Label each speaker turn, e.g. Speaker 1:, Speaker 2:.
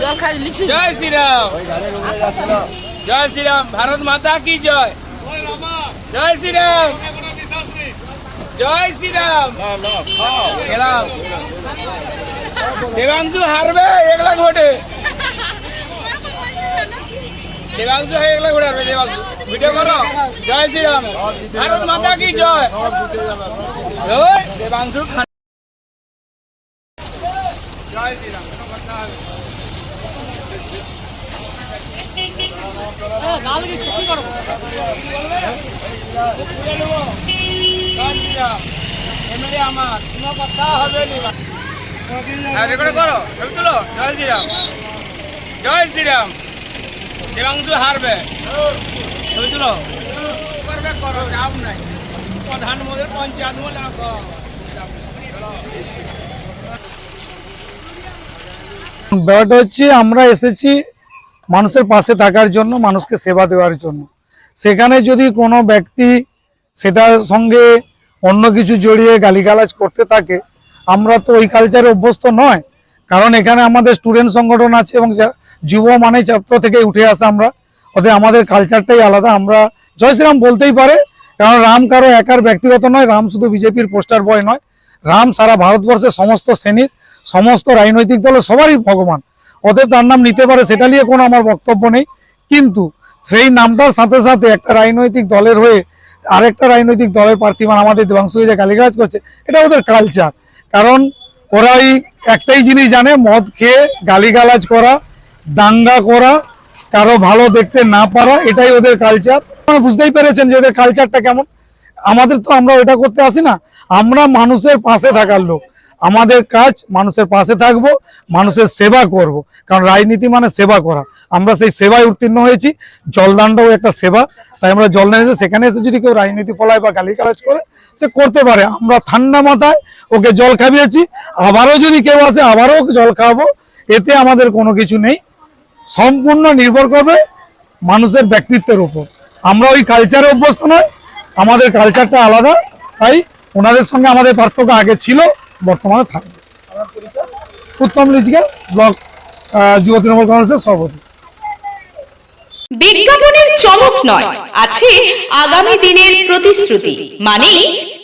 Speaker 1: জল খাই লিখছি
Speaker 2: জয় শ্রীরাম। জয় শ্রীরাম। ভারত মাতা কি জয়? জয় শ্রীরাম। জয় শ্রীরাম। গেলাম। দেবাংশু হারবে, এক লাখ ভোটে। দেবাংশু এক লাখ ভোটে হারবে, দেবাংশু। ভিডিও করো। জয় শ্রীরাম। ভারত মাতা কি জয়? ওই, দেবাংশু খান- জয় শ্রীরাম কোনো কথা হবে না।
Speaker 1: গাল গেছে কি করব?
Speaker 2: এমএলএ আমার কোনো কথা হবে না। হ্যাঁ রেকর্ড করো ছবি তুলো। জয় শ্রীরাম। জয় শ্রীরাম। দেবাংশু হারবে। ছবি তুলো। করবে করো চাপ নাই। প্রধানমন্ত্রী পঞ্চায়েত বলে আসো।
Speaker 3: ব্যাপারটা হচ্ছে আমরা এসেছি মানুষের পাশে থাকার জন্য মানুষকে সেবা দেওয়ার জন্য। সেখানে যদি কোনো ব্যক্তি সেটার সঙ্গে অন্য কিছু জড়িয়ে গালিগালাজ করতে থাকে আমরা তো ওই কালচারে অভ্যস্ত নয়। কারণ এখানে আমাদের স্টুডেন্ট সংগঠন আছে এবং যুব মানে ছাত্র থেকে উঠে আসা আমরা। ওদের আমাদের কালচারটাই আলাদা। আমরা জয় শ্রীরাম বলতেই পারে, কারণ রাম কারও একার ব্যক্তিগত নয়, রাম শুধু বিজেপির পোস্টার বয় নয়। রাম সারা ভারতবর্ষের সমস্ত শ্রেণির, সমস্ত রাজনৈতিক দলের সবারই ভগবান। ওদের তার নাম নিতে পারে সেটা নিয়ে কোনো আমার বক্তব্য নেই। কিন্তু সেই নামটার সাথে সাথে একটা রাজনৈতিক দলের হয়ে আরেকটা রাজনৈতিক দলের প্রার্থী মানে আমাদের দেবাংশু যে গালিগালাজ করছে, এটা ওদের কালচার কারণ ওরা ওই একটাই জিনিস জানে, মদ খেয়ে গালিগালাজ করা, দাঙ্গা করা কারও ভালো দেখতে না পারা, এটাই ওদের কালচার আপনারা বুঝতেই পেরেছেন যে ওদের কালচারটা কেমন। আমাদের তো আমরা ওটা করতে আসি না। আমরা মানুষের পাশে থাকার লোক। আমাদের কাজ মানুষের পাশে থাকব, মানুষের সেবা করব। কারণ রাজনীতি মানে সেবা করা। আমরা সেই সেবায় উত্তীর্ণ হয়েছি। জলদানটাও একটা সেবা। তাই আমরা জল এসে সেখানে এসে যদি কেউ রাজনীতি ফলায় বা গালি গালাজ করে, সে করতে পারে। আমরা ঠান্ডা মাথায় ওকে জল খাইয়েছি। আবারও যদি কেউ আসে, আবারও জল খাওয়াবো। এতে আমাদের কোনো কিছু নেই। সম্পূর্ণ নির্ভর করবে মানুষের ব্যক্তিত্বের উপর। আমরা ওই কালচারে অভ্যস্ত নয় আমাদের কালচারটা আলাদা, তাই ওনাদের সঙ্গে আমাদের পার্থক্য আগে ছিল, বর্তমানে থাকবে। উত্তম লিজিকে, ব্লক যুব কংগ্রেসের সভাপতি।
Speaker 4: বিজ্ঞাপনের চমক নয়, আছে আগামী দিনের প্রতিশ্রুতি, মানেই